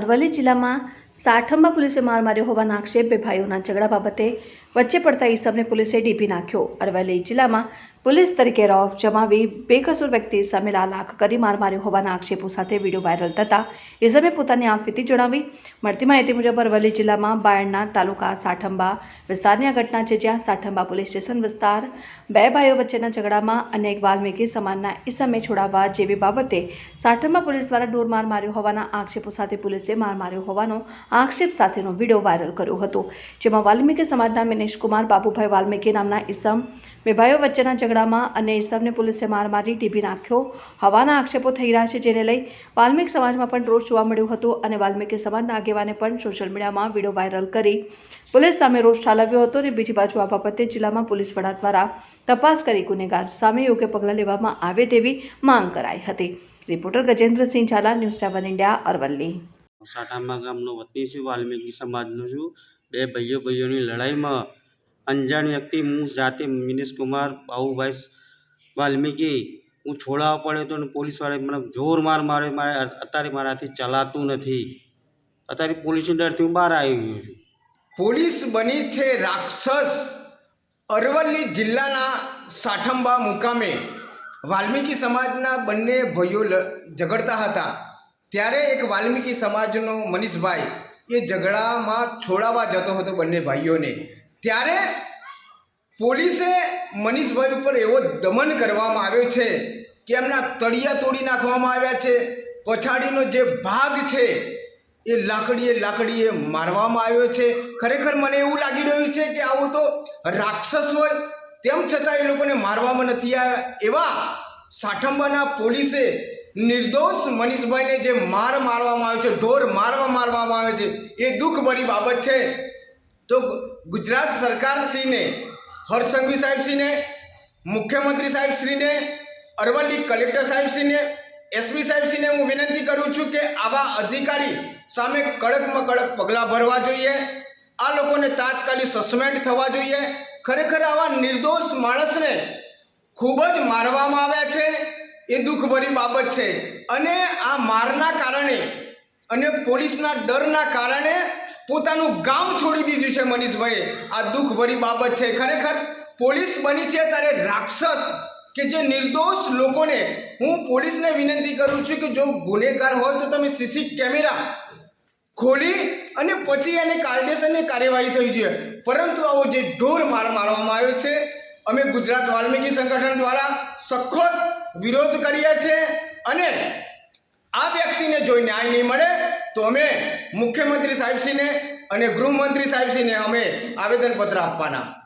અરવલ્લી જિલ્લામાં સાઠંબા પોલીસે માર માર્યો હોવાના આક્ષેપ ભાઈઓના ઝઘડા બાબતે વચ્ચે પડતા ઈસમને પોલીસે ડીપી નાખ્યો. અરવલ્લી જિલ્લામાં પોલીસ તરીકે રોફ જમાવી બેકસૂર વ્યક્તિ સામે લાલાખ કરી માર માર્યો હોવાના આક્ષેપો સાથે વીડિયો વાયરલ થતા ઈસમે પોતાની આપવીતી જણાવી. મળતી માહિતી મુજબ અરવલ્લી જિલ્લામાં બાયડના તાલુકા સાઠંબા વિસ્તારની આ ઘટના છે જ્યાં સાઠંબા પોલીસ સ્ટેશન વિસ્તાર બે ભાઈઓ વચ્ચેના ઝઘડામાં અનેક વાલ્મીકી સમાનના ઈસમે છોડાવવા જેવી બાબતે સાઠંબા પોલીસ દ્વારા ઢોરમાર માર્યો હોવાના આક્ષેપો સાથે પોલીસે માર માર્યો હોવાનો આક્ષેપ સાથેનો વીડિયો વાયરલ કર્યો હતો. જેમાં વાલ્મીકી સમાજના મિનેશકુમાર બાબુભાઈ વાલ્મીકી નામના ઈસમ બે ભાઈઓ વચ્ચેના ઝઘડામાં અને ઈસમને પોલીસે માર મારી ટીપી નાખ્યો. હવાના આક્ષેપો થઈ રહ્યા છે, જેને લઈ વાલ્મીક સમાજમાં પણ રોષ જોવા મળ્યો હતો અને વાલ્મીકી સમાજના આગેવાને પણ સોશિયલ મીડિયામાં વીડિયો વાયરલ કરી. પોલીસ સામે રોષ ઠાલવ્યો હતો અને બીજી બાજુ આ બાબતે જિલ્લામાં પોલીસ વડા દ્વારા તપાસ કરી ગુનેગાર સામે યોગ્ય પગલાં લેવામાં આવે તેવી માંગ કરાઈ હતી. Reporter Gajendrasinh Zala, news seven India, Aravalli. Satama ગામનો વતની છું, વાલ્મીકી સમાજનો છું. બે ભાઈઓ ભાઈઓની લડાઈમાં અંજાણ વ્યક્તિ, હું જાતે મિનેશ કુમાર બાબુભાઈ વાલ્મીકી, હું છોડાવવા પડ્યો તો અને પોલીસવાળાએ મને જોર માર મારે મારે અત્યારે મારાથી ચલાતું નથી. અત્યારે પોલીસની ડરથી હું બહાર આવી ગયો છું. પોલીસ બની છે રાક્ષસ અરવલ્લી જિલ્લાના સાઠંબા મુકામે. વાલ્મીકી સમાજના બંને ભાઈઓ ઝઘડતા હતા. ત્યારે એક વાલ્મીકી સમાજનો મનીષભાઈ એ ઝઘડામાં છોડાવવા જતો હતો બંને ભાઈઓને. ત્યારે પોલીસે મનીષભાઈ ઉપર એવો દમન કરવામાં આવ્યો છે કે એમના તળિયા તોડી નાખવામાં આવ્યા છે. પછાડીનો જે ભાગ છે એ લાકડીએ લાકડીએ મારવામાં આવ્યો છે. ખરેખર મને એવું લાગી રહ્યું છે કે આવું તો રાક્ષસ હોય તેમ છતાં એ લોકોને મારવામાં નથી આવ્યા. એવા સાઠંબાના પોલીસે નિર્દોષ મનીષભાઈને જે માર મારવામાં આવ્યો છે, ઢોર મારવા મારવામાં આવે છે, એ દુઃખભરી બાબત છે. તો ગુજરાત સરકારશ્રીને, હરસંઘવી સાહેબશ્રીને, મુખ્યમંત્રી સાહેબશ્રીને, અરવલ્લી કલેક્ટર સાહેબશ્રીને એસપી સાહેબશ્રીને હું વિનંતી કરું છું કે આવા અધિકારી સામે કડકમાં કડક પગલાં ભરવા જોઈએ. આ લોકોને તાત્કાલિક સસ્પેન્ડ થવા જોઈએ. ખરેખર આવા નિર્દોષ માણસને ખૂબ જ મારવામાં આવ્યા છે. એ દુઃખભરી બાબત છે. અને આ મારના કારણે અને પોલીસના ડરના કારણે પોતાનું ગામ છોડી દીધું છે મનીષભાઈએ. આ દુઃખભરી બાબત છે. ખરેખર પોલીસ બની છે ત્યારે રાક્ષસ કે જે નિર્દોષ લોકોને હું પોલીસને વિનંતી કરું છું કે જો ગુનેગાર હોય તો તમે સીસી કેમેરા ખોલી અને પછી એને કાયદેસરની કાર્યવાહી થઈ જોઈએ. પરંતુ આવો જે ઢોર માર મારવામાં આવ્યો છે, અમે ગુજરાત વાલ્મીકી સંગઠન દ્વારા સખત વિરોધ કરીએ છીએ અને આ વ્યક્તિને જો ન્યાય નહીં મળે તો અમે મુખ્યમંત્રી સાહેબશ્રીને અને ગૃહમંત્રી સાહેબશ્રીને અમે આવેદનપત્ર આપવાના.